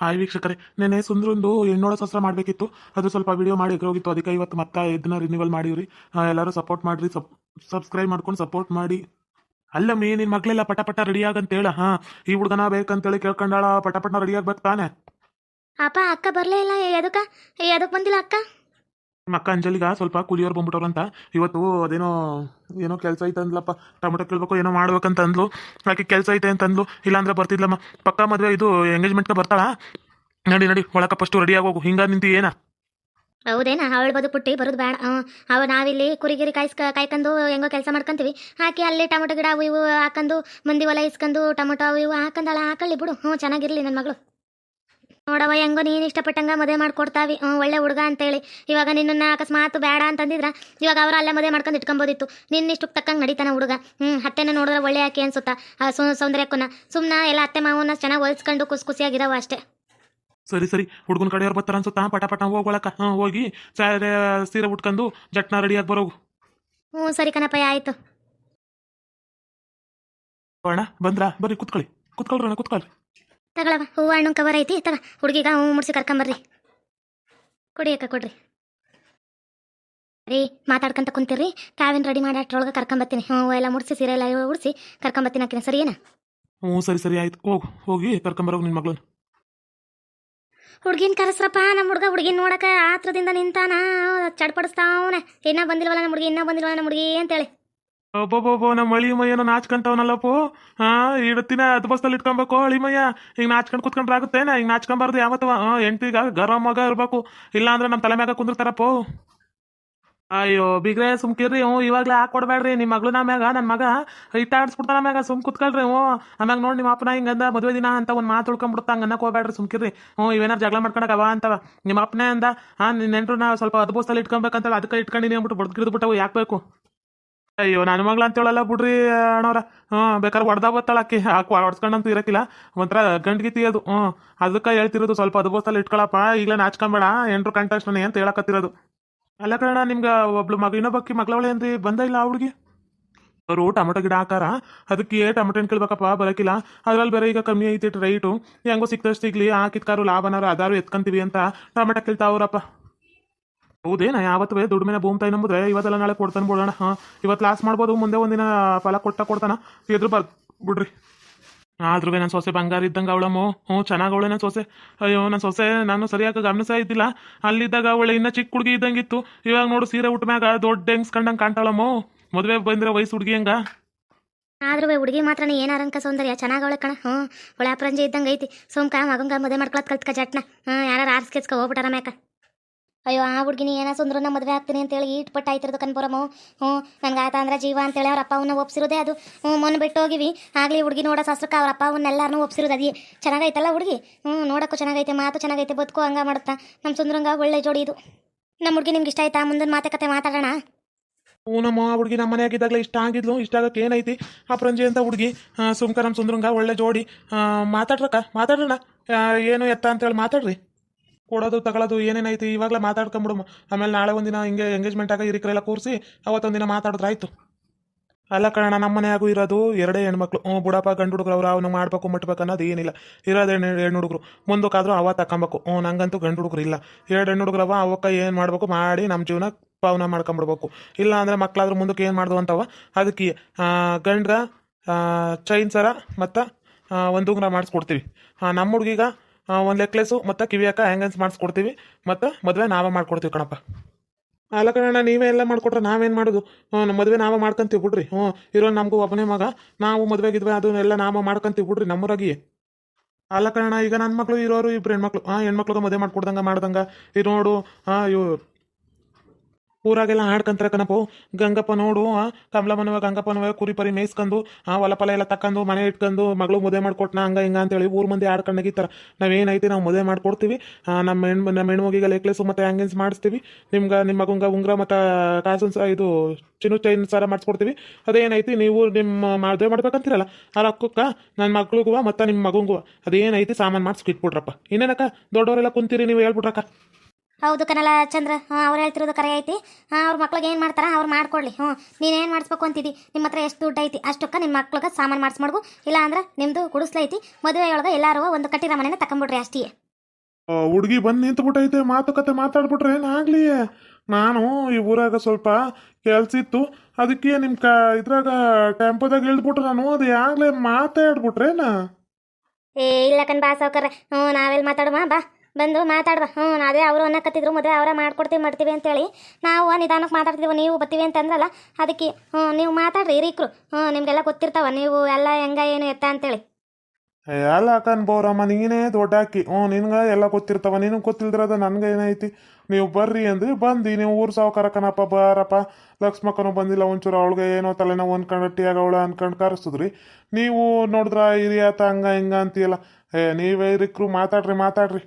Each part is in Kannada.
ಹಾಯ್ ವೀಕ್ಷಕರೇ ನೆನೆ ಸುಂದ್ರಂದು ಹೆಣ್ಣೋಳ ಶಾಸ್ತ್ರ ಮಾಡಬೇಕಿತ್ತು. ಅದು ಸ್ವಲ್ಪ ವಿಡಿಯೋ ಮಾಡಿ ಹೋಗಿತ್ತು ಅದಕ್ಕೆ ಇವತ್ತು ಮತ್ತೆ ಇದನ್ನ ರಿನ್ಯೂವಲ್ ಮಾಡಿವ್ರಿ. ಎಲ್ಲರೂ ಸಪೋರ್ಟ್ ಮಾಡ್ರಿ ಸಬ್ ಸಬ್ಸ್ಕ್ರೈಬ್ ಮಾಡ್ಕೊಂಡು ಸಪೋರ್ಟ್ ಮಾಡಿ. ಅಲ್ಲ ಮೇ ನಿನ್ ಮಕ್ಳೆಲ್ಲ ಪಟ ಪಟ ರೆಡಿ ಆಗಂತೇಳ ಹಾ, ಈ ಹುಡುಗನ ಬೇಕಂತೇಳಿ ಕೇಳ್ಕೊಂಡಾಳ, ಪಟ ಪಟ ರೆಡಿ ಆಗ್ಬೇಕು ತಾನೆ ಅಪ್ಪ, ಅಕ್ಕ ಬರಲೇ ಇಲ್ಲ. ಎದಕ್ಕ? ಎದಕ್ಕೆ ಬಂದಿಲ್ಲ ಅಕ್ಕ? ನಿಮ್ಮ ಅಕ್ಕ ಅಂಜಲಿಗ ಸ್ವಲ್ಪ ಕೂಲಿಯವ್ರು ಅಂತ ಇವತ್ತು ಅದೇನೋ, ಏನೋ ಕೆಲಸ ಐತೆ ಅಂದ್ಲಪ್ಪ. ಟೊಮೆಟೊ ಕೇಳ್ಬೇಕು, ಏನೋ ಮಾಡ್ಬೇಕಂತ ಅಂದ್ಲು. ಆಕೆ ಕೆಲಸ ಐತೆ ಅಂತ ಅಂದ್ಲು. ಇಲ್ಲಾಂದ್ರೆ ಬರ್ತಿದ್ಲಮ್ಮ. ಪಕ್ಕ ಮದುವೆ ಇದು ಎಂಗೇಜ್ಮೆಂಟ್ಗೆ ಬರ್ತಾಳ? ನಡಿ ನಡಿ, ಒಳಕ ಫಸ್ಟು ರೆಡಿ ಆಗೋಗು. ಹಿಂಗ ನಿಂತು ಏನ? ಹೌದೇನಾ? ಅವಳು ಬದು ಪುಟ್ಟಿ ಬರೋದು ಬೇಡ. ಅವ ನಾವಿಲ್ಲಿ ಕುರಿಗಿರಿ ಕಾಯ್ಸ್ಕ ಕಾಯ್ಕೊಂಡು ಹೆಂಗೋ ಕೆಲಸ ಮಾಡ್ಕೊಂತೀವಿ. ಹಾಕಿ ಅಲ್ಲಿ ಟೊಮೊಟೊ ಗಿಡ ಇವು ಹಾಕೊಂಡು ಮಂದಿ ಹೊಲ ಇಸ್ಕೊಂಡು ಟೊಮೊಟೊ ಇವು ಹಾಕಂದಳ. ಹಾಕಳ್ಳಿ ಬಿಡು. ಹ್ಞೂ ಚೆನ್ನಾಗಿರ್ಲಿ ನನ್ನ ಮಗಳು. ನೋಡವ ಹೆಂಗೋ ನೀನು ಇಷ್ಟಪಟ್ಟಂಗ ಮದುವೆ ಮಾಡ್ಕೊಡ್ತಾವಿ. ಒಳ್ಳೆ ಹುಡುಗ ಅಂತೇಳಿ. ಇವಾಗ ನಿನ್ನನ್ನು ಅಕಸ್ಮಾತ್ ಬೇಡ ಅಂತಂದಿದ್ರ ಇವಾಗ ಅವರ ಅಲ್ಲೇ ಮದುವೆ ಮಾಡ್ಕೊಂಡು ಇಟ್ಕೊಂಬೋದಿತ್ತು. ನಿನ್ನ ಇಷ್ಟಕ್ಕೆ ತಕ್ಕಂಗೆ ನಡೀತಾನ ಹುಡುಗ. ಹ್ಮ್ ಅತ್ತೆನ ನೋಡಿದ್ರೆ ಒಳ್ಳೆ ಆಕೆ ಅನ್ಸುತ್ತಾ? ಆ ಸುಮ್ನ ಸೌಂದರ್ಯಕ್ಕೂನ ಸುಮ್ಮನೆ ಎಲ್ಲ ಅತ್ತೆ ಮಾವನ್ನ ಚೆನ್ನಾಗಿ ಹೊಲಿಸ್ಕೊಂಡು ಖುಷಿ ಅಷ್ಟೇ. ಸರಿ ಸರಿ. ಹುಡುಗನ ಕಡೆಯವ್ರು ಬರ್ತಾರ ಅನ್ಸುತ್ತಾ? ಪಟ ಪಟ ಹೋಗೋಳಕ ಹಾಂ ಹೋಗಿ ಸ್ಯಾರೆ ಸೀರೆ ಉಟ್ಕೊಂಡು ಜಟ್ನ ರೆಡಿಯಾಗಿ ಬರೋ ಹ್ಞೂ ಸರಿ ಕಣಪ್ಪ ಆಯ್ತು. ಅಣ್ಣ ಬಂದ್ರಾ? ಬರ್ರಿ ಕುತ್ಕೊಳ್ಳಿ. ಕುತ್ಕೊಳ್ರಿ ಅಣ್ಣ ಕುತ್ಕೊಳ್ರಿ. ತಗೊಳವ ಹೂವು ಹಣ್ಣು ಕವರ್ ಐತಿ ತಗ ಹುಡುಗಿಗ ಹೂ ಮುಡ್ಸಿ ಕರ್ಕೊಂಬರ್ರಿ ಕೊಡಿ ಅಕ್ಕ ಕೊಡ್ರಿ. ರೀ ಮಾತಾಡ್ಕೊಂತ ಕುಂತೀರಿ ಕಾವಿನ ರೆಡಿ ಮಾಡಿ ಅಷ್ಟ್ರೊಳಗೆ ಕರ್ಕೊಂಬತ್ತೀನಿ. ಹ್ಞೂ ಎಲ್ಲ ಮುಡಿಸಿ ಸೀರೆ ಎಲ್ಲ ಉಡಿಸಿ ಕರ್ಕೊಂಬತ್ತೀನಿ ಅಕ್ಕಿನ ಸರಿ ಏನ ಹ್ಞೂ ಸರಿ ಸರಿ ಆಯ್ತು. ಹೋಗು ಹೋಗಿ ಕರ್ಕೊಂಬರೋಗು ನಿನ್ನ ಮಗಳನ್ನ. ಹುಡುಗಿನ ಕರೆಸ್ರಪ್ಪ ನಮ್ಮ ಹುಡುಗ ಹುಡುಗಿನ ನೋಡಕ್ಕೆ ಆತ್ರದಿಂದ ನಿಂತಾನ ಚಡ್ಪಡಿಸ್ತಾವನೆ. ಇನ್ನ ಬಂದಿಲ್ವಲ್ಲ ನಮ್ಮ ಹುಡುಗಿ ಇನ್ನ ಬಂದಿಲ್ವಲ್ಲ ನಮ್ಮ ಹುಡುಗಿ ಅಂತೇಳಿ. ಒಬ್ಬೊಬ್ಬೊಬ್ಬ ನಮ್ಮ ಅಳಿಮಯ್ಯನ ನಾಚ್ಕೊಂತವನಲ್ಲಪ್ಪು? ಹಾ ಇಡತ್ತಿನ ಅದು ಬಸ್ತಲ್ಲಿ ಇಟ್ಕೊಬೇಕು ಅಳಿಮಯ್ಯ ಈಗ ನಾಚ್ಕೊಂಡು ಕುತ್ಕೊಂಡ್ರೆ ಆಗುತ್ತೇನ ಈಗ ನಾಚ್ಕೊಂಬಾರ್ದು ಯಾವತ್ತವ ಎಂಟಿಗ ಗರಂ ಮಗ ಇರ್ಬೇಕು. ಇಲ್ಲ ಅಂದ್ರೆ ನಮ್ಮ ತಲೆ ಮ್ಯಾಗ ಕುಂದಿರ್ತಾರಪ್ಪು. ಅಯ್ಯೋ, ಬಿಗ್ರೆ ಸುಮ್ಕಿರ್ರಿ ಹ್ಞೂ, ಇವಾಗಲೇ ಹಾಕೊಡ್ಬೇಡ್ರಿ ನಿಮ್ಮ ಮಗಳು ಮ್ಯಾಗ ನನ್ನ ಮಗ. ಇಟ್ಟಾಡ್ಸ್ಬಿಡ್ತಾನ ಮ್ಯಾಗ ಸುಮ್ ಕುತ್ಕೊಳ್ರಿ, ಹ್ಞೂ. ಆಮ್ಯಾಗ ನೋಡಿ ನಿಮ್ಮ ಅಪ್ಪನ ಹಿಂಗಂದ ಮದುವೆ ದಿನ ಅಂತ ಒಂದು ಮಾತು ಉಳ್ಕೊಂಡ್ಬಿಡ್ತಾ ಹಂಗನ್ನ ಹೋಗ್ಬೇಡ್ರಿ ಸುಮ್ಕಿರ್ರಿ ಹ್ಞೂ, ಇವೇನಾರು ಜಗಳ ಮಾಡ್ಕೊಳಕ್ ಅವ ಅಂತವ. ನಿಮ್ಮ ಅಪ್ಪನೇ ಅಂದ, ಹಾಂ ನಿನ್ನ ನೆಂಟ್ರು ನಾ ಸ್ವಲ್ಪ ಅದ್ಭುತದಲ್ಲಿ ಇಟ್ಕೊಬೇಕಂತ ಅದಕ್ಕೆ ಇಟ್ಕೊಂಡಿನಿ ಅಂದ್ಬಿಟ್ಟು ಬಡ್ಕಿಡ್ದ್ಬಿಟ್ಟವು ಯಾಕೆ ಬೇಕು? ಅಯ್ಯೋ ನನ್ನ ಮಗಳ ಅಂತೇಳಲ್ಲ ಬಿಡ್ರಿ, ಅಣ್ಣವ್ರ. ಹ್ಞೂ ಬೇಕಾದ್ರೆ ಹೊಡ್ದ ಬತ್ತಾಳ ಅಕ್ಕಿ. ಹಾಕಿ ಹೊಡ್ಸ್ಕೊಂಡಂತೂ ಇರಕ್ಕಿಲ್ಲ ಒಂಥರ ಗಂಟ್ಗೆ ತೀಯೋದು. ಹ್ಞೂ ಅದಕ್ಕೆ ಹೇಳ್ತಿರೋದು ಸ್ವಲ್ಪ ಅದು ಬೋಸ್ತಲ್ಲಿ ಇಟ್ಕೊಳಪ್ಪ. ಈಗಲೇ ನಾಚ್ಕೊಂಬೇಡ. ಎಂಟ್ರು ಕಂಟಕ್ಷನ್ ಅಂತ ಹೇಳಕತ್ತಿರೋದು. ಅಲ್ಲ ಕಣ ನಿಮ್ಗೆ ಒಬ್ಳು ಮಗ ಇನ್ನೊಬ್ಬಕ್ಕಿ ಮಗಳವಳೆ ಏನ್ರಿ? ಬಂದ ಇಲ್ಲ ಹುಡುಗಿ? ಅವರು ಟೊಮೆಟೊ ಗಿಡ ಹಾಕಾರ. ಅದಕ್ಕೆ ಟೊಮೆಟೊ ಹಣ್ಣು ಕೇಳ್ಬೇಕಪ್ಪ ಬರೋಕ್ಕಿಲ್ಲ ಅದ್ರಲ್ಲಿ ಬೇರೆ ಈಗ ಕಮ್ಮಿ ಐತಿ ರೈಟು ಹೆಂಗೋ ಸಿಕ್ತಷ್ಟು ಸಿಗ್ಲಿ, ಹಾಕಿದ್ಕಾರು ಲಾಭನಾರು ಅದಾರು ಎತ್ಕೊಂತೀವಿ ಅಂತ ಟೊಮೆಟೊ ಕೇಳ್ತಾವ್ರಪ್ಪ ಹೌದೇನ? ಯಾವತ್ತು ದುಡಿಮೆನ ಭೂಮ್ತಾಯಿ ನಂಬುದ್ರೆ ಇವತ್ತೆಲ್ಲ ನಾಳೆ ಕೊಡ್ತಾನೆ ಬಿಡೋಣ. ಇವತ್ತು ಲಾಸ್ ಮಾಡ್ಬೋದು, ಮುಂದೆ ಒಂದಿನ ಫಲ ಕೊಟ್ಟ ಕೊಡ್ತಾನ. ಎದ್ರು ಬರ್, ಬಿಡ್ರಿ. ಆದ್ರೂ ನನ್ನ ಸೊಸೆ ಬಂಗಾರ ಇದ್ದಂಗೆ ಅವಳಮ್ಮ ಹ್ಞೂ, ಚೆನ್ನಾಗಿ ನನ್ನ ಸೊಸೆ. ಅಯ್ಯೋ ನನ್ನ ಸೊಸೆ, ನಾನು ಸರಿಯಾಗಿ ಗಮನಿಸ ಇದ್ದಿಲ್ಲ. ಅಲ್ಲಿದ್ದಾಗ ಅವಳೆ ಇನ್ನೂ ಚಿಕ್ಕ ಹುಡುಗಿ ಇದ್ದಂಗಿತ್ತು. ಇವಾಗ ನೋಡು, ಸೀರೆ ಹುಟ್ಟ ಮ್ಯಾಗ ದೊಡ್ಡ ಹೆಂಗ್ಸ್ ಕಂಡಂಗೆ ಕಾಣ್ತಾಳಮ್ಮ ಮದುವೆ ಬಂದಿರೋ ವಯಸ್ಸು ಹುಡುಗಿ ಹೆಂಗ? ಆದ್ರೂ ಹುಡುಗಿ ಮಾತ್ರ ಏನಾರಂಕ ಸೌಂದರ್ಯ? ಚೆನ್ನಾಗಿ ಅವಳೆ ಕಣ. ಹ್ಞೂ ಒಳ ಅಪ್ರಂಜಿ ಇದ್ದಂಗೆ ಐತಿ. ಸೋಮ್ಕ ಮಗಂಗ ಮದುವೆ ಮಾಡ್ಕೊಳತ್ ಕಲ್ತ್ಕ ಜಟ್ನ. ಹ್ಞೂ ಯಾರು ಆರ್ಸ್ಕೆಸ್ಕ ಹೋಗ್ಬಿಟ್ಟಾರ ಮ್ಯಾಕ. ಅಯ್ಯೋ, ಆ ಹುಡುಗಿನಿ ಏನೋ ನಮ್ಮ ಮದುವೆ ಆಗ್ತೀನಿ ಅಂತೇಳಿ ಈಟ್ ಪಟ್ಟ ಆಯ್ತಿರೋದು ಕನ್ಪುರಮ್ಮ ಹ್ಞೂ, ನನ್ಗೆ ಆತ ಅಂದ್ರೆ ಜೀವ ಅಂತೇಳಿ ಅವ್ರ ಅಪ್ಪ ಅವನ್ನ ಒಪ್ಸಿರೋದೇ ಅದು. ಹ್ಞೂ, ಮೊನ್ನೆ ಬಿಟ್ಟು ಹೋಗಿವಿ. ಆಗಲಿ ಹುಡುಗಿ ನೋಡೋ ಶಾಸ್ತ್ರಕ್ಕೆ ಅವ್ರ ಅಪ್ಪ ಅವನ್ನೆಲ್ಲರನ್ನೂ ಒಪ್ಸಿರೋದು ಅದೇ. ಚೆನ್ನಾಗೈತಲ್ಲ ಹುಡುಗಿ? ಹ್ಞೂ, ನೋಡೋಕ್ಕೂ ಚೆನ್ನಾಗೈತೆ, ಮಾತು ಚೆನ್ನಾಗೈತೆ, ಬದುಕು ಹಂಗ ಮಾಡುತ್ತಾ. ನಮ್ಮ ಸುಂದ್ರಂಗ ಒಳ್ಳೆ ಜೋಡಿ ಇದು. ನಮ್ಮ ಹುಡುಗಿ ನಿಮ್ಗೆ ಇಷ್ಟ ಆಯ್ತಾ? ಮುಂದಿನ ಮಾತುಕತೆ ಮಾತಾಡೋಣ. ಹ್ಞೂ, ನಮ್ಮ ಹುಡುಗಿ ನಮ್ಮ ಮನೆಯಾಗಿದ್ದಾಗಲೇ ಇಷ್ಟ ಆಗಿದ್ಲು. ಇಷ್ಟ ಆಗಕ್ಕೆ ಏನೈತಿ? ಆ ಪ್ರಂಜೆ ಅಂತ ಹುಡುಗಿ. ಸುಮ್ಕ ನಮ್ಮ ಸುಂದ್ರಂಗ ಒಳ್ಳೆ ಜೋಡಿ. ಮಾತಾಡ್ರಕ್ಕ? ಮಾತಾಡೋಣ ಏನು ಎತ್ತ ಅಂತೇಳಿ ಮಾತಾಡ್ರಿ. ಕೊಡೋದು ತಗೊಳ್ಳೋದು ಏನೇನೈತಿ ಇವಾಗಲೇ ಮಾತಾಡ್ಕೊಂಬಿಡು. ಆಮೇಲೆ ನಾಳೆ ಒಂದಿನ ಹಿಂಗೆ ಎಂಗೇಜ್ಮೆಂಟ್ ಆಗ ಹಿರಿಕರೆಲ್ಲ ಕೂರಿಸಿ ಅವತ್ತೊಂದಿನ ಮಾತಾಡಿದ್ರೆ ಆಯಿತು ಅಲ್ಲ ಕಣ ನಮ್ಮ ಮನೆಯಾಗೂ ಇರೋದು ಎರಡೇ ಹೆಣ್ಮಕ್ಳು. ಹ್ಞೂ, ಬುಡಪ್ಪ ಗಂಡು ಹುಡುಗರು, ಅವ್ರು ಅವ್ನಿಗೆ ಮಾಡ್ಬೇಕು ಮುಟ್ಬೇಕು ಅನ್ನೋದು ಏನಿಲ್ಲ. ಇರೋದು ಹೆಣ್ಣು ಹುಡುಗರು. ಮುಂದಕ್ಕಾದರೂ ಅವ ತಕೊಂಬೇಕು ಹ್ಞೂ, ನಂಗಂತೂ ಗಂಡು ಹುಡುಗರು ಇಲ್ಲ. ಎರಡು ಹೆಣ್ಣು ಹುಡುಗರವ ಅವಕ್ಕ ಏನು ಮಾಡಬೇಕು ಮಾಡಿ ನಮ್ಮ ಜೀವನ ಪಾವನ ಮಾಡ್ಕೊಂಬಿಡ್ಬೇಕು. ಇಲ್ಲ ಅಂದರೆ ಮಕ್ಕಳಾದ್ರೂ ಮುಂದಕ್ಕೆ ಏನು ಮಾಡ್ದು ಅಂತವ? ಅದಕ್ಕೆ ಗಂಡ್ರ ಚೈನ್ ಸರ ಮತ್ತು ಒಂದು ಉಂಗ್ರ ಮಾಡಿಸ್ಕೊಡ್ತೀವಿ ನಮ್ಮ ಹುಡುಗಿಗ ಒಂದು ನೆಕ್ಲೆಸು ಮತ್ತು ಕಿವಿಯಾಕ ಹ್ಯಾಂಗನ್ಸ್ ಮಾಡಿಸ್ಕೊಡ್ತೀವಿ. ಮತ್ತು ಮದುವೆ ನಾವೇ ಮಾಡ್ಕೊಡ್ತೀವಿ ಕಣಪ್ಪ. ಅಲ್ಲ ಕಣ ನೀವೇ ಎಲ್ಲ ಮಾಡಿಕೊಟ್ರೆ ನಾವೇನು ಮಾಡೋದು? ನಮ್ಮ ಮದುವೆ ನಾವೇ ಮಾಡ್ಕೊಂತೀವಿ ಬಿಡ್ರಿ. ಹ್ಞೂ ಇರೋ ನಮಗೂ ಒಬ್ಬನೇ ಮಗ. ನಾವು ಮದುವೆ ಗಿದ್ವೆ, ಅದನ್ನೆಲ್ಲ ನಾವೇ ಮಾಡ್ಕೊಂತೀವಿ ಬಿಡ್ರಿ ನಮ್ಮೂರಾಗಿಯೇ ಅಲ್ಲ ಕಣ ಈಗ ನನ್ನ ಮಕ್ಕಳು ಇರೋರು ಇಬ್ರು ಹೆಣ್ಮಕ್ಳು. ಹಾಂ ಹೆಣ್ಮಕ್ಳಿಗೆ ಮದುವೆ ಮಾಡ್ಕೊಡ್ದಂಗೆ, ಮಾಡ್ದಂಗೆ. ಇದು ನೋಡು ಹಾಂ ಇವು ಊರಾಗೆಲ್ಲ ಹಾಡ್ಕಂತಾರೆ ಕಣಪು ಗಂಗಪ್ಪ ನೋಡು ಆ, ಕಮಲಮ್ಮನವ ಗಂಗಪ್ಪನವ ಕುರಿ ಪರಿ ಮೇಯ್ಸ್ಕೊಂಡು ಆ ಹೊಲ ಫಲ ಎಲ್ಲ ತಕ್ಕಂದು ಮನೆ ಇಟ್ಕೊಂಡು ಮಗಳು ಮದುವೆ ಮಾಡ್ಕೊಟ್ನ ಹಂಗ ಹಿಂಗ ಅಂತೇಳಿ ಊರು ಮಂದಿ ಹಾಡ್ಕೊಂಡಾಗಿತ್ತಾರ ನಾವೇನೈತಿ ನಾವು ಮದುವೆ ಮಾಡ್ಕೊಡ್ತೀವಿ. ನಮ್ಮ ಹೆಣ್ಣು ನಮ್ಮ ಹೆಣ್ಮಗಿಗೆ ಲೇಕ್ಲೇಸು ಮತ್ತು ಹ್ಯಾಂಗಿನ್ಸ್ ಮಾಡಿಸ್ತೀವಿ. ನಿಮ್ಗೆ ನಿಮ್ಮ ಮಗಂಗ ಉಂಗ್ರ ಮತ್ತು ಕಾಸು ಇದು ಚಿನ್ನು ಚೈನ್ ಸರ ಮಾಡಿಸ್ಕೊಡ್ತೀವಿ. ಅದೇನೈತಿ ನೀವು ನಿಮ್ಮ ಮದುವೆ ಮಾಡ್ಬೇಕಂತೀರಲ್ಲ ಆ ರೊಕ್ಕಕ್ಕ ನನ್ನ ಮಗಳಿಗೂ ಮತ್ತು ನಿಮ್ಮ ಮಗಂಗೂ ಅದೇನೈತಿ ಸಾಮಾನು ಮಾಡಿಸ್ಕಿಟ್ಬಿಟ್ರಪ್ಪ ಇನ್ನೇನಕ್ಕ ದೊಡ್ಡವರೆಲ್ಲ ಕುಂತೀರಿ ನೀವು ಹೇಳ್ಬಿಟ್ರಕ್ಕ. ಹೌದು ಕನಲ ಚಂದ್ರ. ಹಾಂ ಅವ್ರು ಹೇಳ್ತಿರೋದು ಕರೆ ಐತಿ. ಹಾಂ ಅವ್ರ ಮಕ್ಳಿಗೆ ಏನು ಮಾಡ್ತಾರ? ಅವ್ರು ಮಾಡ್ಕೊಡ್ಲಿ. ಹ್ಞೂ ನೀನೇನು ಮಾಡಿಸ್ಬೇಕು ಅಂತಿದ್ದಿ ನಿಮ್ಮ ಹತ್ರ ಎಷ್ಟು ದುಡ್ಡು ಐತಿ? ಅಷ್ಟಕ್ಕೆ ನಿಮ್ಮ ಮಕ್ಳಿಗೆ ಸಾಮಾನು ಮಾಡಿಸ್ಮಾಡ್ಗು. ಇಲ್ಲ ಅಂದ್ರೆ ನಿಮ್ಮದು ಗುಡಿಸ್ಲೈತಿ ಮದುವೆಯೊಳಗೆ ಒಳಗೆ ಎಲ್ಲರೂ ಒಂದು ಕಟ್ಟಿರ ಮನೆನ ತಕೊಂಬಿಡ್ರಿ ಅಷ್ಟೇ. ಹುಡುಗಿ ಬಂದು ನಿಂತ್ಬಿಟ್ಟೈತೆ. ಮಾತುಕತೆ ಮಾತಾಡ್ಬಿಟ್ರೆ ಏನಾಗ್ಲಿ? ನಾನು ಈ ಊರಾಗ ಸ್ವಲ್ಪ ಕೆಲ್ಸ ಇತ್ತು. ಅದಕ್ಕೆ ನಿಮ್ಮ ಕ ಇದ್ರಾಗ ಟೆಂಪೋದಾಗ ಇಳ್ದ್ಬಿಟ್ರೆ ನಾನು ಅದು ಯಾಗ್ಲೇ ಮಾತಾಡ್ಬಿಟ್ರೇನಾ? ಏ ಇಲ್ಲ ಕಣ್ ಬಾ ಸಾವ್ಕಾರ ಹ್ಞೂ ನಾವೆಲ್ಲಿ ಮಾತಾಡುವ? ಬಾ. ಬಂದು ಮಾತಾಡುವ ಹ್ಞೂ ಅದೇ ಅವರು ಅನ್ನಕತ್ತಿದ್ರು, ಮದುವೆ ಅವರ ಮಾಡ್ಕೊಡ್ತೀವಿ, ಮಾಡ್ತೀವಿ ಅಂತೇಳಿ ನಾವು ನಿಧಾನಕ್ಕೆ ಮಾತಾಡ್ತೀವಿ ನೀವು ಬರ್ತೀವಿ ಅಂತ ಅಂದ್ರಲ್ಲ ಅದಕ್ಕೆ ಹ್ಞೂ ನೀವು ಮಾತಾಡ್ರಿ, ಹಿರೀಕ್ರು ಹ್ಞೂ ನಿಮಗೆಲ್ಲ ಗೊತ್ತಿರ್ತಾವ, ನೀವು ಎಲ್ಲ ಹೆಂಗ, ಏನು, ಎತ್ತ ಅಂತೇಳಿ. ಎಲ್ಲ ಅಕ್ಕನ್ ಬೋರಮ್ಮ, ನೀನೇ ದೊಡ್ಡ ಹಾಕಿ ಹ್ಞೂ ನಿನ್ಗೆ ಎಲ್ಲ ಗೊತ್ತಿರ್ತಾವ, ನಿನಗೆ ಗೊತ್ತಿಲ್ದಿರೋದ ನನಗೆ ಏನೈತಿ? ನೀವು ಬರ್ರಿ ಅಂದ್ರಿ ಬಂದು ನೀವು ಊರು ಸಾವುಕಾರ ಬರಪ್ಪ, ಲಕ್ಷ್ಮಕ್ಕನು ಬಂದಿಲ್ಲ, ಒಂಚೂರು ಅವಳಿಗೆ ಏನೋ ತಲೆನೋ ಅನ್ಕೊಂಡು ಟೀಯಾಗ ಅವಳ ಅನ್ಕೊಂಡು ಕರೆಸಿದ್ರಿ. ನೀವು ನೋಡಿದ್ರ ಹಿರಿಯಾತ ಹಂಗ ಹಿಂಗ ಅಂತೀಯಲ್ಲ, ಏ, ನೀವೇ ಇರಿಕ್ರು ಮಾತಾಡ್ರಿ ಮಾತಾಡ್ರಿ.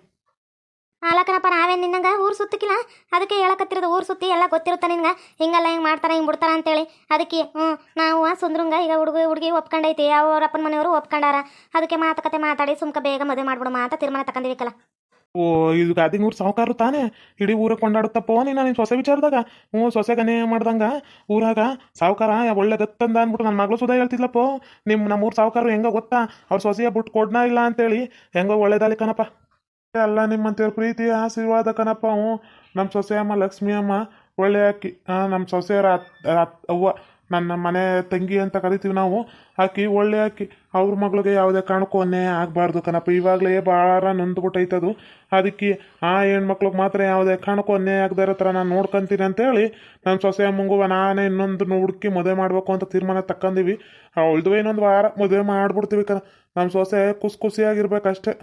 ಅಲ್ಲಕನಪ್ಪ ನಾವೇನು ನಿನ್ನಂಗ ಊರು ಸುತ್ತಕ್ಕಿಲ್ಲ ಅದಕ್ಕೆ ಹೇಳಕತ್ತಿರೋದು ಊರು ಸುತ್ತಿ ಎಲ್ಲ ಗೊತ್ತಿರುತ್ತೆ ನಿನ್ಗೆ? ಹಿಂಗೆಲ್ಲ ಹಿಂಗೆ ಮಾಡ್ತಾರೆ, ಹಿಂಗೆ ಬಿಡ್ತಾರ ಅಂತೇಳಿ. ಅದಕ್ಕೆ ಹ್ಞೂ ನಾವು ಸುಂದ್ರಂಗ ಈಗ ಹುಡುಗ, ಹುಡುಗಿ ಒಪ್ಕೊಂಡೈತಿ, ಅವ್ರ ಅಪ್ಪನ ಮನೆಯವರು ಒಪ್ಕೊಂಡಾರ. ಅದಕ್ಕೆ ಮಾತುಕತೆ ಮಾತಾಡಿ, ಸುಮ್ಕ ಬೇಗ ಮದುವೆ ಮಾಡ್ಬಿಡು ಅಂತ ತೀರ್ಮಾನ ತಗೊಂಡಿವಿಕಲ್ಲ ಓ, ಇದು ಗಾದಿ ಊರು ಸಾವುಕಾರು ತಾನೇ? ಇಡೀ ಊರ ಕೊಂಡಾಡುತ್ತಪ್ಪ ನೀನು ನಿನ್ನ ಸೊಸೆ ವಿಚಾರದಾಗ? ಹ್ಞೂ ಸೊಸೆಗನೇ ಮಾಡ್ದಂಗ? ಊರಾಗ ಸಾವುಕಾರ ಒಳ್ಳೆ ಗತ್ತಂದ ಅಂದ್ಬಿಟ್ಟು ನನ್ನ ಮಗಳು ಸುದ ಹೇಳ್ತಿದ್ಲಪ್ಪ? ನಿಮ್ಮ ನಮ್ಮೂರು ಸಾವುಕಾರು ಹೆಂಗೋ ಗೊತ್ತಾ? ಅವ್ರ ಸೊಸೆಯ ಬಿಟ್ಟು ಕೊಡ್ನಾ ಇಲ್ಲ ಅಂತೇಳಿ? ಹೆಂಗೋ ಒಳ್ಳೇದಾಲಿ ಕಣಪ್ಪ. ಎಲ್ಲ ನಿಮ್ಮಂತೇವ್ರ ಪ್ರೀತಿ, ಆಶೀರ್ವಾದ ಕಣಪ್ಪ ಅವು ನಮ್ಮ ಸೊಸೆ ಅಮ್ಮ, ಲಕ್ಷ್ಮಿ ಅಮ್ಮ, ಒಳ್ಳೆ ಅಕ್ಕಿ ನಮ್ಮ ಸೊಸೆಯರ ಅವ್ವ, ನನ್ನ ಮನೆ ತಂಗಿ ಅಂತ ಕರಿತೀವಿ ನಾವು. ಆಕಿ ಒಳ್ಳೆ ಅಕ್ಕಿ. ಅವ್ರ ಮಗಳಿಗೆ ಯಾವುದೇ ಕಾರಣಕ್ಕೂ ಅನ್ಯಾಯ ಆಗಬಾರ್ದು ಕನಪ್ಪ ಇವಾಗಲೇ ಭಾಳ ನೊಂದ್ಬಿಟ್ಟೈತದು. ಅದಕ್ಕೆ ಆ ಹೆಣ್ಮಕ್ಳಿಗೆ ಮಾತ್ರ ಯಾವುದೇ ಕಾರಣಕ್ಕೂ ಅನ್ಯಾಯ ಆಗದೇ ಇರೋ ಥರ ನಾನು ನೋಡ್ಕೊಂತೀನಿ ಅಂತೇಳಿ ನನ್ನ ಸೊಸೆ ಅಮ್ಮಂಗುವ ನಾನೇ ಇನ್ನೊಂದು ಹುಡುಕಿ ಮದುವೆ ಮಾಡಬೇಕು ಅಂತ ತೀರ್ಮಾನ ತಕ್ಕಂದೀವಿ. ಅವಳ್ದು ಇನ್ನೊಂದು ವಾರ ಮದುವೆ ಮಾಡಿಬಿಡ್ತೀವಿ ಕನ ನಮ್ಮ ಸೊಸೆ ಖುಷಿ ಖುಷಿಯಾಗಿರ್ಬೇಕಷ್ಟೇ.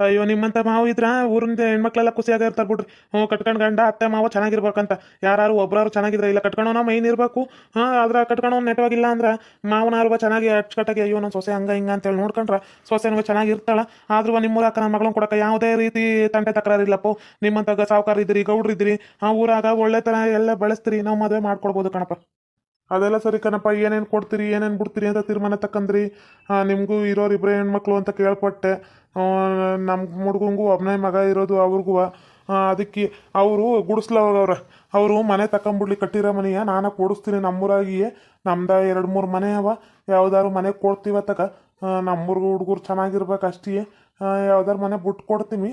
ಅಯ್ಯೋ, ನಿಮ್ಮಂತ ಮಾವು ಇದ್ರ ಊರಿಂದ ಹೆಣ್ಮಕ್ಳೆಲ್ಲ ಖುಷಿಯಾಗ ಇರ್ತಾರೆ ಬಿಡ್ರಿ. ಹ್ಞೂ, ಕಟ್ಕೊಂಡು ಗಂಡ, ಅತ್ತೆ, ಮಾವ ಚೆನ್ನಾಗಿರ್ಬೇಕಂತ. ಯಾರು ಒಬ್ರಾರು ಚೆನ್ನಾಗಿದ್ರೆ ಇಲ್ಲ ಕಟ್ಕೊಳೋನ ಮೈನ್ ಇರಬೇಕು. ಹಾಂ, ಆದ್ರೆ ಕಟ್ಕೊಳೋ ನೆಟ್ವಾಗಿಲ್ಲ ಅಂದ್ರೆ ಮಾವನಾರುವ ಚೆನ್ನಾಗಿ ಅಚ್ಚುಕಟ್ಟಾಗಿ, ಅಯ್ಯೋ ನನ್ನ ಸೊಸೆ ಹಂಗ ಹಿಂಗ ಅಂತೇಳಿ ನೋಡ್ಕೊಂಡ್ರೆ. ಸೊಸೆನೂ ಚೆನ್ನಾಗಿರ್ತಾಳ ಆದ್ರೂ ನಿಮ್ಮ ಊರಾಕ ನನ್ನ ಮಗಳನ್ನ ಕೊಡಕ್ಕೆ ಯಾವುದೇ ರೀತಿ ತಂಟೆ ತಕರಾರು ಇಲ್ಲಪ್ಪ ನಿಮ್ಮಂತ ಸಾವುಕಾರ ಇದ್ರಿ ಗೌಡ್ರು ಇದ್ರಿ ಆ ಊರಾಗ ಒಳ್ಳೆ ಥರ ಎಲ್ಲ ಬೆಳೆಸ್ತೀರಿ, ನಾವು ಮದುವೆ ಮಾಡ್ಕೊಡ್ಬೋದು ಕಣಪ್ಪ. ಅದೆಲ್ಲ ಸರಿ ಕಣಪ್ಪ, ಏನೇನು ಕೊಡ್ತೀರಿ, ಏನೇನು ಬಿಡ್ತೀರಿ ಅಂತ ತೀರ್ಮಾನ ತಕ್ಕಂದ್ರಿ. ನಿಮಗೂ ಇರೋರು ಇಬ್ಬರೇ ಹೆಣ್ಮಕ್ಳು ಅಂತ ಕೇಳ್ಪಟ್ಟೆ. ನಮ್ಮ ಹುಡುಗಂಗೂ ಒಬ್ಬನೇ ಮಗ ಇರೋದು ಅವ್ರಿಗೂ. ಅದಕ್ಕೆ ಅವರು ಗುಡಿಸ್ಲವ್ರ ಅವರು ಮನೆ ತಕೊಂಬಿಡ್ಲಿ ಕಟ್ಟಿರೋ ಮನೆಯ? ನಾನು ಕೊಡಿಸ್ತೀನಿ ನಮ್ಮೂರಾಗಿಯೇ. ನಮ್ದ ಎರಡು ಮೂರು ಮನೆ ಅವ. ಯಾವ್ದಾದ್ರು ಮನೆ ಕೊಡ್ತೀವ ತಕ ನಮ್ಮೂರ್ಗು ಹುಡುಗರು ಚೆನ್ನಾಗಿರ್ಬೇಕು ಅಷ್ಟೇ ಯಾವ್ದಾರು ಮನೆ ಬಿಟ್ಟು ಕೊಡ್ತೀನಿ.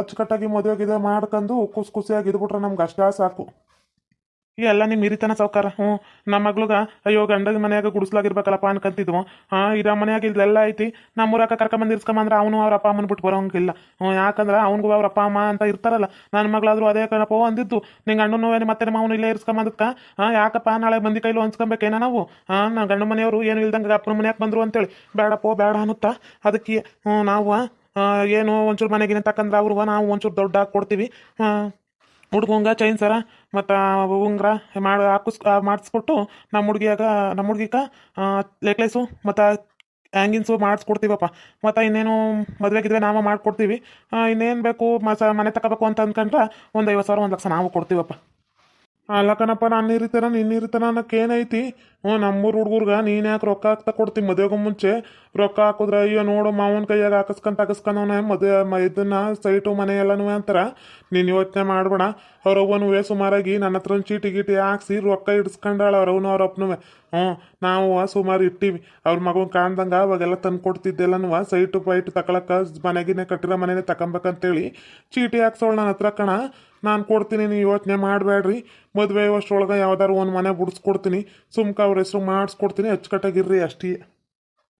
ಅಚ್ಚುಕಟ್ಟಾಗಿ ಮದುವೆಗಿದ ಮಾಡ್ಕೊಂಡು ಖುಷಿ ಖುಷಿಯಾಗಿ ಇದ್ಬಿಟ್ರೆ ನಮ್ಗೆ ಅಷ್ಟೇ ಸಾಕು. ಎಲ್ಲ ನಿಮ್ಮ ಹಿರಿತನ ಸಾವುಕಾರ. ಹ್ಞೂ ನಮ್ಮ ಮಗ್ಳುಗ, ಅಯ್ಯೋ ಗಂಡದ ಮನ್ಯಾಗ ಗುಡಿಸ್ಲಾಗಿರ್ಬೇಕಲ್ಲಪ್ಪ ಅನ್ಕಂತಿದ್ವು. ಹಾಂ ಇರೋ ಮನ್ಯಾಗ ಇಲ್ಲೆಲ್ಲ ಐತಿ. ನಮ್ಮೂರಾಗ ಕರ್ಕೊಂಬಂದು ಇರ್ಸ್ಕೊಂಬಂದ್ರೆ ಅವನು ಅವ್ರ ಅಪ್ಪ ಅಮ್ಮನ ಬಿಟ್ಟು ಬರೋಂಗಿಲ್ಲ. ಹ್ಞೂ ಯಾಕಂದ್ರೆ ಅವ್ನಿಗೂ ಅವ್ರ ಅಪ್ಪ, ಅಮ್ಮ ಅಂತ ಇರ್ತಾರಲ್ಲ. ನನ್ನ ಮಗಳಾದ್ರು ಅದೇ ಕಣಪ್ಪ ಅಂದಿದ್ದು. ನಿಂಗೆ ಅಣ್ಣನೂ ಮತ್ತೆ ಮಾವನು ಇಲ್ಲೇ ಇರ್ಸ್ಕೊಂಬಂದಕ್ಕ ಹಾಂ, ಯಾಕಪ್ಪ ನಾಳೆ ಮಂದಿ ಕೈಲಿ ಹೊಂಚ್ಕೊಬೇಕೇನ ನಾವು? ಹಾಂ ನಾ ಗಂಡ ಮನೆಯವರು ಏನು ಇಲ್ದಂಗೆ ಅಪ್ಪನ ಮನ್ಯಾಗ ಬಂದರು ಅಂತೇಳಿ. ಬೇಡಪ್ಪ, ಬೇಡ ಅನ್ನುತ್ತಾ? ಅದಕ್ಕೆ ಹ್ಞೂ ನಾವು ಏನು ಒಂಚೂರು ಮನೆಗಿನ ತಕ್ಕಂದ್ರೆ ಅವ್ರು ನಾವು ಒಂಚೂರು ದೊಡ್ಡ ಹಾಕಿ ಕೊಡ್ತೀವಿ. ಹಾಂ. ಹುಡ್ಗಂಗ ಚೈನ್ ಸರ ಮತ್ತು ಉಂಗ್ರ ಮಾಡಿ ಹಾಕಿಸ್ ಮಾಡಿಸ್ಕೊಟ್ಟು ನಮ್ಮ ಹುಡುಗಿಯಾಗ ನಮ್ಮ ಹುಡುಗಿಕ ನೆಕ್ಲೆಸು ಮತ್ತು ಹ್ಯಾಂಗಿನ್ಸು ಮಾಡಿಸ್ಕೊಡ್ತೀವಪ್ಪ. ಮತ್ತು ಇನ್ನೇನು ಮದುವೆ ಗಿದ್ವೆ ನಾವು ಮಾಡಿಕೊಡ್ತೀವಿ. ಇನ್ನೇನು ಬೇಕು, ಮಸ, ಮನೆ ತಗೋಬೇಕು ಅಂತ ಅಂದ್ಕೊಂಡ್ರೆ ಒಂದು ಐವತ್ತು ಸಾವಿರ, ಒಂದು ಲಕ್ಷ ನಾವು ಕೊಡ್ತೀವಪ್ಪ. ಅಲ್ಲ ಕಣಪ್ಪ, ನಾನು ಇರಿತಾನ ನಿನ್ನ ಇರಿತಾನ ಅನ್ನಕ್ಕೆ ಏನೈತಿ ಹ್ಞೂ, ನಮ್ಮೂರು ಹುಡುಗರ್ಗ ನೀನು ಯಾಕೆ ರೊಕ್ಕ ಹಾಕ್ತಾ ಕೊಡ್ತೀನಿ ಮದುವೆಗೂ ಮುಂಚೆ ರೊಕ್ಕ ಹಾಕಿದ್ರೆ, ಅಯ್ಯೋ ನೋಡು, ಮಾವನ ಕೈಯಾಗ ಹಾಕಿಸ್ಕೊಂತ ಹಾಕಿಸ್ಕೊಂಡವನೆ ಮದುವೆ, ಮ, ಇದನ್ನ ಸೈಟು ಮನೆ ಎಲ್ಲನೂ ಅಂತಾರ. ನೀನು ಯೋಚನೆ ಮಾಡಬೇಡ. ಅವ್ರವ್ವನು ಸುಮಾರಾಗಿ ನನ್ನ ಹತ್ರ ಚೀಟಿ ಗೀಟಿ ಹಾಕ್ಸಿ ರೊಕ್ಕ ಇಡ್ಸ್ಕೊಂಡಾಳ ಅವ್ರವ್ನು ಅವ್ರ ಹ್ಞೂ, ನಾವು ಸುಮಾರು ಇಟ್ಟಿವಿ. ಅವ್ರ ಮಗನ ಕಾಣ್ದಂಗ ಅವಾಗೆಲ್ಲ ತಂದು ಕೊಡ್ತಿದ್ದೆಲ್ಲನೂ ಸೈಟು ಪೈಟು ತಕೊಳಕ ಮನೆಗಿನೇ ಕಟ್ಟಿರೋ ಮನೇನೆ ತಗೊಂಬೇಕಂತೇಳಿ ಚೀಟಿ ಹಾಕ್ಸೋಳು ನನ್ನ ಹತ್ರ ಕಣ. ನಾನು ಕೊಡ್ತೀನಿ, ನೀವು ಯೋಚನೆ ಮಾಡಬೇಡ್ರಿ ಮದುವೆ ಅಷ್ಟೊಳಗೆ ಯಾವ್ದಾದ್ರು ಒಂದು ಮನೆ ಬಿಡಿಸ್ಕೊಡ್ತೀನಿ. ಸುಮ್ಕ ಅವ್ರ ಹೆಸರು ಮಾಡಿಸ್ಕೊಡ್ತೀನಿ ಅಚ್ಚುಕಟ್ಟಾಗಿರ್ರಿ ಅಷ್ಟೇ.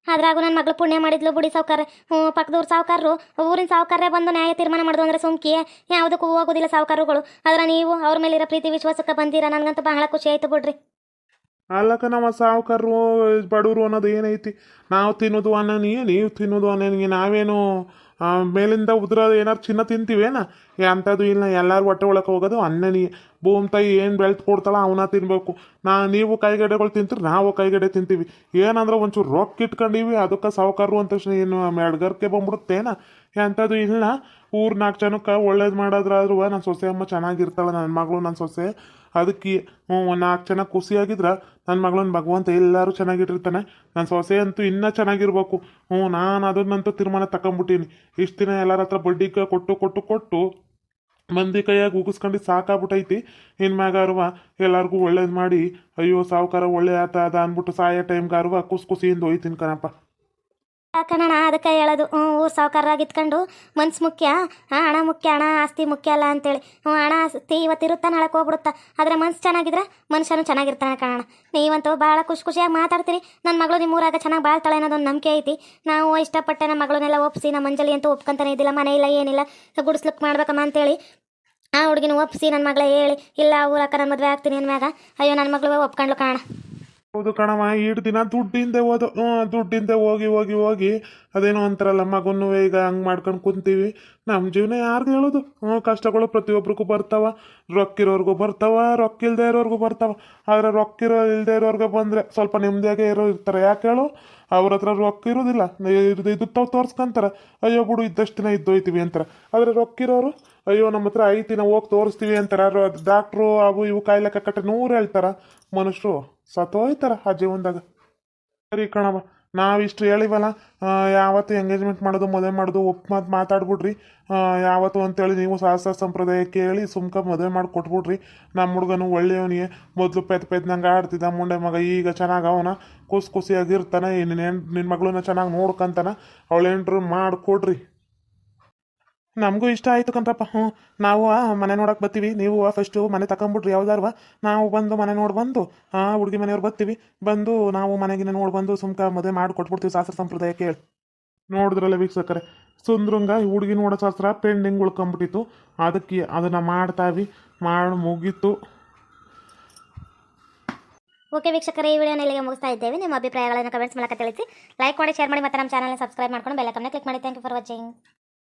ಅದ್ರಾಗೂ ನನ್ನ ಮಗಳು ಪುಣ್ಯ ಮಾಡಿದ್ಲು ಬುಡಿ ಸಾವುಕಾರ. ಹ್ಞೂ ಪಕ್ಕದವ್ರು ಸಾವುಕಾರರು ಊರಿನ ಸಾವುಕಾರರೇ ಬಂದು ನ್ಯಾಯ ತೀರ್ಮಾನ ಮಾಡೋದು ಅಂದರೆ ಸುಮ್ಕಿ. ಯಾವುದಕ್ಕೂ ಹೋಗೋದಿಲ್ಲ ಸಾವುಕಾರರುಗಳು ಆದ್ರೆ ನೀವು ಅವ್ರ ಮೇಲಿರೋ ಪ್ರೀತಿ ವಿಶ್ವಾಸಕ್ಕೆ ಬಂದಿರ ನನಗಂತೂ ಬಹಳ ಖುಷಿ ಆಯ್ತು ಬಿಡ್ರಿ. ಅಲ್ಲಕ್ಕ ನಮ್ಮ ಸಾವುಕಾರರು ಬಡವರು ಅನ್ನೋದು ಏನೈತಿ? ನಾವು ತಿನ್ನೋದು ಅನ್ನೋನಿ ನೀವು ತಿನ್ನೋದು ಅನ್ನೋನಿಗೆ ನಾವೇನು ಮೇಲಿಂದ ಉದ್ರ ಏನಾರು ಚಿನ್ನ ತಿಂತೀವೇನ? ಅಂಥದ್ದು ಇಲ್ಲ ಎಲ್ಲರೂ ಹೊಟ್ಟೆ ಒಳಗೆ ಹೋಗೋದು ಅನ್ನನಿ. ಭೂಮಿ ತಾಯಿ ಏನು ಬೆಳ್ದು ಕೊಡ್ತಾಳ ಅವನ್ನ ತಿನ್ಬೇಕು. ನಾ ನೀವು ಕೈಗಡೆಗಳು ತಿಂತೀರಿ, ನಾವು ಕೈಗಡೆ ತಿಂತೀವಿ. ಏನಂದ್ರೆ ಒಂಚೂರು ರೊಕ್ಕ ಇಟ್ಕೊಂಡಿವಿ, ಅದಕ್ಕೆ ಸಾವುಕಾರರು ಅಂತ ತಕ್ಷಣ ಏನು ಮೆಡ್ಗರ್ಕೆ ಬಂದ್ಬಿಡುತ್ತೇನ? ಎಂಥದ್ದು ಇಲ್ಲ. ಊರು ನಾಲ್ಕು ಜನಕ್ಕೆ ಒಳ್ಳೇದು ಮಾಡೋದ್ರಾದ್ರೂ ನನ್ನ ಸೊಸೆ ಅಮ್ಮ ಚೆನ್ನಾಗಿರ್ತಾಳೆ ನನ್ನ ಮಗಳು ನನ್ನ ಸೊಸೆ. ಅದಕ್ಕೆ ಹ್ಞೂ ನಾಲ್ಕು ಜನ ಖುಷಿಯಾಗಿದ್ರೆ ನನ್ನ ಮಗಳನ್ನ ಭಗವಂತ ಎಲ್ಲರೂ ಚೆನ್ನಾಗಿಟ್ಟಿರ್ತಾನೆ. ನನ್ನ ಸೊಸೆ ಅಂತೂ ಇನ್ನೂ ಚೆನ್ನಾಗಿರ್ಬೇಕು. ಹ್ಞೂ ನಾನು ಅದನ್ನಂತೂ ತೀರ್ಮಾನ ತಗೊಂಬಿಟ್ಟೀನಿ ಇಷ್ಟು ದಿನ ಎಲ್ಲರ ಹತ್ರ ಬಡ್ಡಿಗೆ ಕೊಟ್ಟು ಕೊಟ್ಟು ಕೊಟ್ಟು ಮಂದಿ ಕೈಯಾಗ ಉಗಿಸ್ಕೊಂಡು ಸಾಕಾಗ್ಬಿಟ್ಟೈತಿ ಇನ್ಮ್ಯಾಗ ಅರ್ವ ಎಲ್ಲಾರ್ಗೂ ಒಳ್ಳೇದು ಮಾಡಿ, ಅಯ್ಯೋ, ಸಾವುಕಾರ ಒಳ್ಳೆ ಆತ, ಅದ ಅಂದ್ಬಿಟ್ಟು ಸಾಯೋ ಟೈಮ್ಗಾರುವ ಕುಸ್ ಕುಸಿಯಿಂದ ಹೋಯ್ತೀನಿ ಕಣಪ್ಪ. ಕಣಣ್ಣ ಅದಕ್ಕೆ ಹೇಳೋದು, ಹ್ಞೂ, ಊರು ಸಾವುಕಾರರಾಗಿತ್ಕೊಂಡು ಮನ್ಸು ಮುಖ್ಯ, ಹಾಂ, ಹಣ ಮುಖ್ಯ, ಹಣ ಆಸ್ತಿ ಮುಖ್ಯ ಅಲ್ಲ ಅಂತೇಳಿ. ಹ್ಞೂ, ಹಣ, ಆಸ್ತಿ ಇವತ್ತಿರುತ್ತಾ ನಾಳೆ ಹೋಗ್ಬಿಡುತ್ತಾ? ಆದರೆ ಮನ್ಸು ಚೆನ್ನಾಗಿದ್ರೆ ಮನುಷ್ಯನೂ ಚೆನ್ನಾಗಿರ್ತಾನೆ ಕಣ ನೀವಂತೂ ಭಾಳ ಖುಷಿ ಖುಷಿಯಾಗಿ ಮಾತಾಡ್ತೀರಿ ನನ್ನ ಮಗಳು ನಿಮ್ಮ ಊರಾಗ ಚೆನ್ನಾಗಿ ಬಾಳ್ತಾಳೆ ಅನ್ನೋದೊಂದು ನಂಬಿಕೆ ಐತಿ. ನಾವು ಇಷ್ಟಪಟ್ಟೆ ನಮ್ಮ ಮಗಳನ್ನೆಲ್ಲ ಒಪ್ಪಿಸಿ ನಮ್ಮ ಮಂಜಲಿ ಅಂತೂ ಒಪ್ಕೊಂತಾನೆ ಇದ್ದಿಲ್ಲ, ಮನೆ ಇಲ್ಲ, ಏನಿಲ್ಲ ಗುಡಿಸ್ಲಿಕ್ಕೆ ಮಾಡ್ಬೇಕಮ್ಮ ಅಂತೇಳಿ. ಆ ಹುಡುಗಿನ ಒಪ್ಪಿಸಿ ನನ್ನ ಮಗಳೇ ಹೇಳಿ, ಇಲ್ಲ ಊರಕ್ಕ ನನ್ನ ಮದುವೆ ಆಗ್ತೀನಿ ಅಂದ್ಮ್ಯಾಗ ಅಯ್ಯೋ ನನ್ನ ಮಗಳು ಒಪ್ಕೊಂಡ್ಲು ಕಾಣ ಹೌದು ಕಣವ ಈಡು ದಿನ ದುಡ್ಡಿಂದೆ ಹೋದು ದುಡ್ಡಿಂದೆ ಹೋಗಿ ಹೋಗಿ ಹೋಗಿ. ಅದೇನೋ ಅಂತಾರಲ್ಲ ಮಗನ್ನು ಈಗ ಹಂಗೆ ಮಾಡ್ಕೊಂಡು ಕುಂತೀವಿ. ನಮ್ಮ ಜೀವನ ಯಾರ್ದು ಹೇಳೋದು? ಹ್ಞೂ, ಕಷ್ಟಗಳು ಪ್ರತಿಯೊಬ್ಬರಿಗೂ ಬರ್ತಾವ. ರೊಕ್ಕಿರೋರ್ಗೂ ಬರ್ತಾವ ರೊಕ್ಕ ಇಲ್ದೆ ಇರೋರ್ಗೂ ಬರ್ತಾವ. ಆದರೆ ರೊಕ್ಕಿರೋ ಇಲ್ಲದೆ ಇರೋರ್ಗೆ ಬಂದರೆ ಸ್ವಲ್ಪ ನೆಮ್ಮದಿಯಾಗೆ ಇರೋ ಇರ್ತಾರೆ. ಯಾಕೆ ಹೇಳು? ಅವ್ರ ಹತ್ರ ರೊಕ್ಕ ಇರೋದಿಲ್ಲ. ಇದು ತಾವು ತೋರಿಸ್ಕೊಂತಾರೆ. ಅಯ್ಯೋ ಬಿಡು, ಇದ್ದಷ್ಟು ದಿನ ಇದ್ದೋಯ್ತೀವಿ ಅಂತಾರೆ. ಆದರೆ ರೊಕ್ಕಿರೋರು, ಅಯ್ಯೋ ನಮ್ಮ ಹತ್ರ ಐತಿ ದಿನ ಹೋಗಿ ತೋರಿಸ್ತೀವಿ ಅಂತಾರೆ. ಡಾಕ್ಟ್ರು ಅವು ಇವು ಕಾಯಿಲೆ ಕಟ್ಟೆ ನೂರು ಹೇಳ್ತಾರ. ಮನುಷ್ಯರು ಸತ್ತೋಯ್ತಾರ ಆ ಜೀವನದಾಗ. ಸರಿ ಕಣವ ನಾವಿಷ್ಟು ಹೇಳಿವಲ್ಲ ಯಾವತ್ತು ಎಂಗೇಜ್ಮೆಂಟ್ ಮಾಡೋದು, ಮದುವೆ ಮಾಡೋದು, ಒಪ್ಪು ಮತ್ತು ಮಾತಾಡ್ಬಿಡ್ರಿ. ಯಾವತ್ತು ಅಂತೇಳಿ ನೀವು ಸಹಸ್ರ ಸಂಪ್ರದಾಯ ಕೇಳಿ ಸುಮ್ಕ ಮದುವೆ ಮಾಡಿ ಕೊಟ್ಬಿಡ್ರಿ. ನಮ್ಮ ಹುಡುಗನು ಒಳ್ಳೆಯವನಿಗೆ ಮೊದಲು ಪೆದ್ ಪೆದ್ನಂಗೆ ಆಡ್ತಿದ್ದ, ಮುಂಡೆ ಮಗ ಈಗ ಚೆನ್ನಾಗಿ ಅವನ, ಖುಷಿ ಖುಷಿಯಾಗಿರ್ತಾನೆ ನಿನ್ನ ನಿನ್ನ ಮಗಳನ್ನ ಚೆನ್ನಾಗಿ ನೋಡ್ಕೊಂತಾನೆ, ಅವಳೆಂಟ್ರು ಮಾಡಿಕೊಡ್ರಿ. ನಮಗೂ ಇಷ್ಟ ಆಯಿತು ಕಣ್ರಪ್ಪ ಹ್ಞೂ ನಾವು ಮನೆ ನೋಡಕ್ಕೆ ಬರ್ತೀವಿ. ನೀವು ಫಸ್ಟು ಮನೆ ತಗೊಂಬಿಟ್ರಿ ಯಾವ್ದಾರ್ವ. ನಾವು ಬಂದು ಮನೆ ನೋಡಿ ಬಂದು ಹುಡುಗಿ ಮನೆಯವ್ರು ಬರ್ತೀವಿ. ಬಂದು ನಾವು ಮನೆಗಿನ ನೋಡಿ ಬಂದು ಸುಮ್ಕ ಮದುವೆ ಮಾಡಿ ಕೊಟ್ಬಿಡ್ತೀವಿ ಶಾಸ್ತ್ರ ಸಂಪ್ರದಾಯ ಕೇಳಿ. ನೋಡಿದ್ರಲ್ಲ ವೀಕ್ಷಕರೇ, ಸುಂದ್ರಂಗ ಹುಡುಗಿ ನೋಡೋ ಶಾಸ್ತ್ರ ಪೆಂಡಿಂಗ್ ಉಳ್ಕೊಂಬಿಟ್ಟಿತ್ತು. ಅದಕ್ಕೆ ಅದನ್ನು ಮಾಡ್ತಾವಿ ಮಾಡಿ ಮುಗೀತು. ಓಕೆ ವೀಕ್ಷಕರೇ, ಈ ವಿಡಿಯೋನ ಇಲ್ಲಿಗೆ ಮುಗಿಸ್ತಾ ಇದ್ದೇವೆ. ನಿಮ್ಮ ಅಭಿಪ್ರಾಯಗಳನ್ನು ಕಮೆಂಟ್ಸ್ ಮೂಲಕ ತಿಳಿಸಿ. ಲೈಕ್ ಮಾಡಿ ಶೇರ್ ಮಾಡಿ ಮತ್ತೆ ನಮ್ಮ ಚಾನಲ್ನ ಸಬ್ಸ್ಕ್ರೈಬ್ ಮಾಡ್ಕೊಂಡು ಬೆಲ್ಲ ಕ್ಲಿಕ್ ಮಾಡಿ. Thank you for watching